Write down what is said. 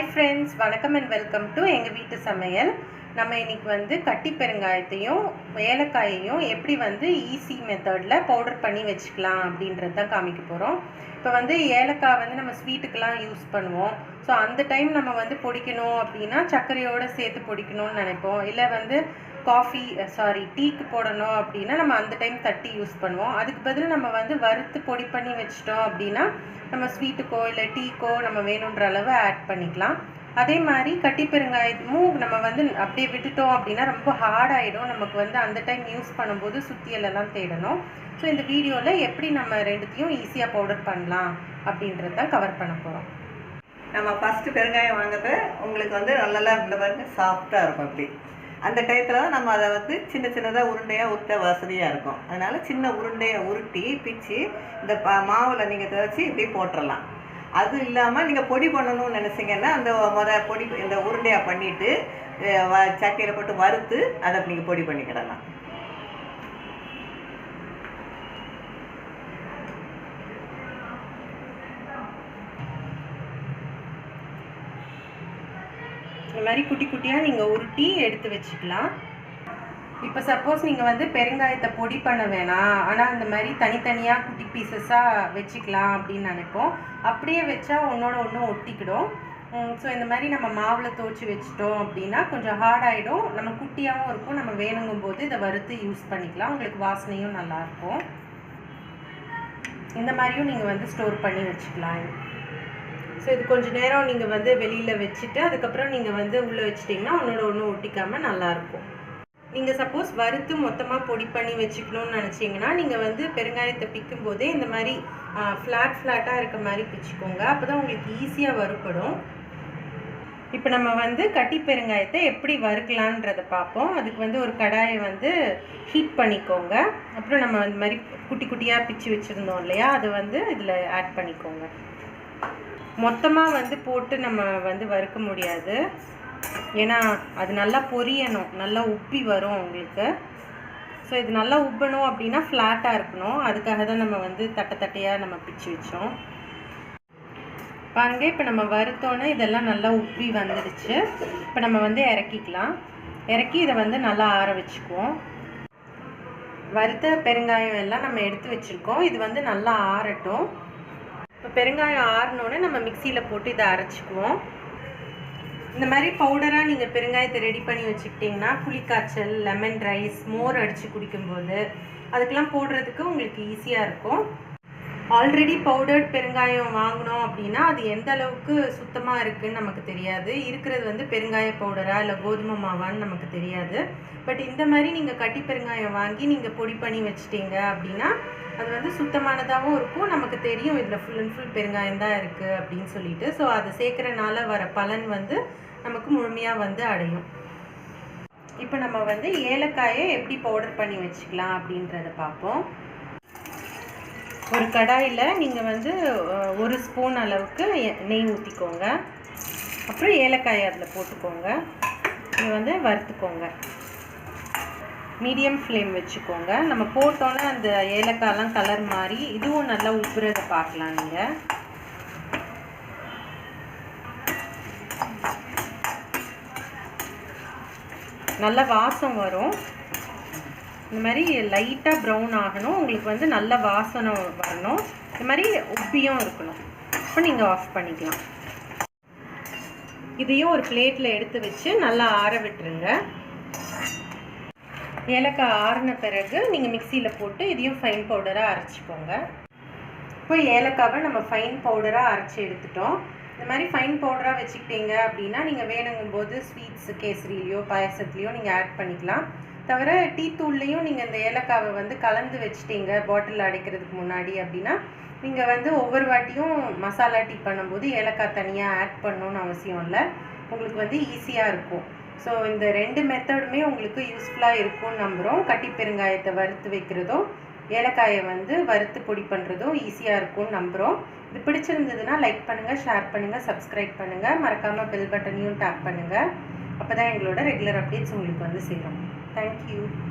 Hi friends வணக்கம் and welcome to எங்கள் வீட்டு சமையல். நம்ம இன்னைக்கு வந்து கட்டி பெருங்காயத்தையும் ஏலக்காயையும் எப்படி வந்து ஈஸி மெத்தடில் பவுடர் பண்ணி வச்சுக்கலாம் அப்படின்றது தான் காமிக்க போகிறோம் இப்போ வந்து ஏலக்காய் வந்து நம்ம ஸ்வீட்டுக்கெலாம் யூஸ் பண்ணுவோம். ஸோ அந்த டைம் நம்ம வந்து பொடிக்கணும் அப்படின்னா சர்க்கரையோடு சேர்த்து பொடிக்கணும்னு நினைப்போம். இல்லை வந்து காஃபி சாரி டீக்கு போடணும் அப்படின்னா நம்ம அந்த டைம் தட்டி யூஸ் பண்ணுவோம். அதுக்கு பதில் நம்ம வந்து வறுத்து பொடி பண்ணி வச்சிட்டோம் அப்படின்னா நம்ம ஸ்வீட்டுக்கோ இல்லை டீக்கோ நம்ம வேணுன்ற அளவு ஆட் பண்ணிக்கலாம். அதே மாதிரி கட்டி பெருங்காயமும் நம்ம வந்து அப்படியே விட்டுட்டோம் அப்படின்னா ரொம்ப ஹார்ட் ஆகிடும் நமக்கு வந்து அந்த டைம் யூஸ் பண்ணும்போது சுத்தியலெல்லாம் தேடணும். ஸோ இந்த வீடியோவில் எப்படி நம்ம ரெண்டுத்தையும் ஈஸியாக பவுடர் பண்ணலாம் அப்படின்றத கவர் பண்ண போகிறோம் நம்ம ஃபஸ்ட்டு பெருங்காயம் வாங்குறது உங்களுக்கு வந்து நல்லா இந்த பாருங்க சாஃப்டாக இருக்கும் அப்படி. அந்த டயத்தில் தான் நம்ம அதை வந்து சின்ன சின்னதாக உருண்டையாக உருட்ட வசதியாக இருக்கும். அதனால் சின்ன உருண்டையை உருட்டி பிச்சு இந்த ப மாவில் நீங்கள் துவச்சி இப்படி போட்டுடலாம் அது இல்லாமல் நீங்கள் பொடி பண்ணணும்னு நினச்சிங்கன்னா அந்த முத பொடி இந்த உருண்டையாக பண்ணிவிட்டு சட்டியில் போட்டு வறுத்து அதை நீங்கள் பொடி பண்ணிக்கிடலாம். இந்த மாதிரி குட்டி குட்டியாக நீங்கள் உருட்டி எடுத்து வச்சுக்கலாம். இப்போ சப்போஸ் நீங்கள் வந்து பெருங்காயத்தை பொடி பண்ண வேணாம். ஆனால் இந்த மாதிரி தனித்தனியாக குட்டி பீசஸாக வச்சுக்கலாம் அப்படின்னு நினைப்போம். அப்படியே வச்சா ஒன்றோட ஒன்றும் ஒட்டிக்கிடும். ஸோ இந்த மாதிரி நம்ம மாவில் துவச்சி வச்சிட்டோம் அப்படின்னா கொஞ்சம் ஹார்ட் ஆகிடும் நம்ம குட்டியாகவும் இருக்கும். நம்ம வேணுங்கும் போது இதை வறுத்து யூஸ் பண்ணிக்கலாம். உங்களுக்கு வாசனையும் நல்லாயிருக்கும் இந்த மாதிரியும் நீங்கள் வந்து ஸ்டோர் பண்ணி வச்சுக்கலாம். ஸோ இது கொஞ்சம் நேரம் நீங்கள் வந்து வெளியில் வச்சுட்டு அதுக்கப்புறம் நீங்கள் வந்து உள்ளே வச்சிட்டிங்கன்னா ஒன்றோட ஒன்று ஒட்டிக்காமல் நல்லாயிருக்கும் நீங்கள் சப்போஸ் வறுத்து மொத்தமாக பொடி பண்ணி வச்சுக்கணும்னு நினச்சிங்கன்னா நீங்கள் வந்து பெருங்காயத்தை பிக்கும் போதே இந்த மாதிரி ஃப்ளாட் ஃப்ளாட்டாக இருக்க மாதிரி பிச்சுக்கோங்க. அப்போ தான் உங்களுக்கு ஈஸியாக வறுப்படும் இப்போ நம்ம வந்து கட்டி பெருங்காயத்தை எப்படி வறுக்கலான்றதை பார்ப்போம். அதுக்கு வந்து ஒரு கடாயை வந்து ஹீட் பண்ணிக்கோங்க. அப்புறம் நம்ம அந்த மாதிரி குட்டி குட்டியாக பிச்சு வச்சுருந்தோம் இல்லையா அதை வந்து இதில் ஆட் பண்ணிக்கோங்க. மொத்தமாக வந்து போட்டு நம்ம வந்து வறுக்க முடியாது. ஏன்னா அது நல்லா பொரியணும். நல்லா உப்பி வரும் உங்களுக்கு. ஸோ இது நல்லா உப்பணும் அப்படின்னா ஃப்ளாட்டாக இருக்கணும். அதுக்காக தான் நம்ம வந்து தட்டை தட்டையாக நம்ம பிச்சு வச்சோம். பாருங்க இப்போ நம்ம வறுத்தோன்னே இதெல்லாம் நல்லா உப்பி வந்துடுச்சு. இப்போ நம்ம வந்து இறக்கிக்கலாம். இறக்கி இதை வந்து நல்லா ஆற வச்சுக்குவோம். வறுத்த பெருங்காயம் எல்லாம் நம்ம எடுத்து வச்சுருக்கோம். இது வந்து நல்லா ஆறட்டும். பெருங்காயம் ஆறினோடனே நம்ம மிக்சியில் போட்டு இதை அரைச்சிக்குவோம். இந்த மாதிரி பவுடராக நீங்கள் பெருங்காயத்தை ரெடி பண்ணி வச்சுக்கிட்டிங்கன்னா புளிக்காய்ச்சல் லெமன் ரைஸ் மோர் அடித்து குடிக்கும்போது அதுக்கெல்லாம் போடுறதுக்கு உங்களுக்கு ஈஸியாக இருக்கும். ஆல்ரெடி பவுடர்ட் பெருங்காயம் வாங்கினோம் அப்படின்னா அது எந்த அளவுக்கு சுத்தமாக இருக்குதுன்னு நமக்கு தெரியாது. இருக்கிறது வந்து பெருங்காய பவுடரா இல்லை கோதுமை மாவான்னு நமக்கு தெரியாது. பட் இந்த மாதிரி நீங்கள் கட்டி பெருங்காயம் வாங்கி நீங்கள் பொடி பண்ணி வச்சிட்டீங்க அப்படின்னா அது வந்து சுத்தமானதாகவும் இருக்கும். நமக்கு தெரியும் இதில் ஃபுல் அண்ட் ஃபுல் பெருங்காயம் தான் இருக்குது அப்படின்னு சொல்லிட்டு. ஸோ அதை சேர்க்குறனால வர பலன் வந்து நமக்கு முழுமையாக வந்து அடையும். இப்போ நம்ம வந்து ஏலக்காயை எப்படி பவுடர் பண்ணி வச்சுக்கலாம் அப்படின்றத பார்ப்போம். ஒரு கடாயில் நீங்கள் வந்து ஒரு ஸ்பூன் அளவுக்கு நெய் ஊற்றிக்கோங்க அப்புறம் ஏலக்காயை அதில் போட்டுக்கோங்க. இதை வந்து வறுத்துக்கோங்க. மீடியம் ஃப்ளேம் வச்சுக்கோங்க. நம்ம போட்டோன்னே அந்த ஏலக்காயெல்லாம் கலர் மாதிரி இதுவும் நல்லா உப்புறதை பார்க்கலாம் நீங்கள் நல்ல வாசம் வரும். இந்த மாதிரி லைட்டாக ப்ரௌன் ஆகணும். உங்களுக்கு வந்து நல்ல வாசனை வரணும். இந்த மாதிரி உப்பியும் இருக்கணும். இப்போ நீங்கள் ஆஃப் பண்ணிக்கலாம். இதையும் ஒரு பிளேட்டில் எடுத்து வச்சு நல்லா ஆற விட்டுருங்க. ஏலக்காய் ஆறின பிறகு நீங்கள் மிக்சியில் போட்டு இதையும் ஃபைன் பவுடராக அரைச்சிக்கோங்க. இப்போ ஏலக்காவை நம்ம ஃபைன் பவுடராக அரைச்சி எடுத்துட்டோம். இந்த மாதிரி ஃபைன் பவுடராக வச்சுக்கிட்டீங்க அப்படின்னா நீங்கள் வேணுங்கும் போது ஸ்வீட்ஸு கேசரிலேயோ பாயசத்துலேயோ நீங்கள் ஆட் பண்ணிக்கலாம். தவிர டீ தூள்லேயும் நீங்கள் இந்த ஏலக்காவை வந்து கலந்து வச்சுட்டீங்க பாட்டில் அடைக்கிறதுக்கு முன்னாடி அப்படின்னா நீங்கள் வந்து ஒவ்வொரு வாட்டியும் மசாலா டீ பண்ணும்போது ஏலக்காய் தனியாக ஆட் பண்ணணும்னு அவசியம் இல்லை. உங்களுக்கு வந்து ஈஸியாக இருக்கும். ஸோ இந்த ரெண்டு மெத்தடுமே உங்களுக்கு யூஸ்ஃபுல்லாக இருக்கும்னு நம்புகிறோம் கட்டி பெருங்காயத்தை வறுத்து வைக்கிறதும் ஏலக்காயை வந்து வறுத்து பொடி பண்ணுறதும் ஈஸியாக இருக்கும்னு நம்புகிறோம் இது பிடிச்சிருந்ததுன்னா லைக் பண்ணுங்கள் ஷேர் பண்ணுங்கள் சப்ஸ்கிரைப் பண்ணுங்கள் மறக்காமல் பெல் பட்டனையும் டேப் பண்ணுங்கள் அப்போ தான் எங்களோட ரெகுலர் அப்டேட்ஸ் உங்களுக்கு வந்து சேரும். Thank you.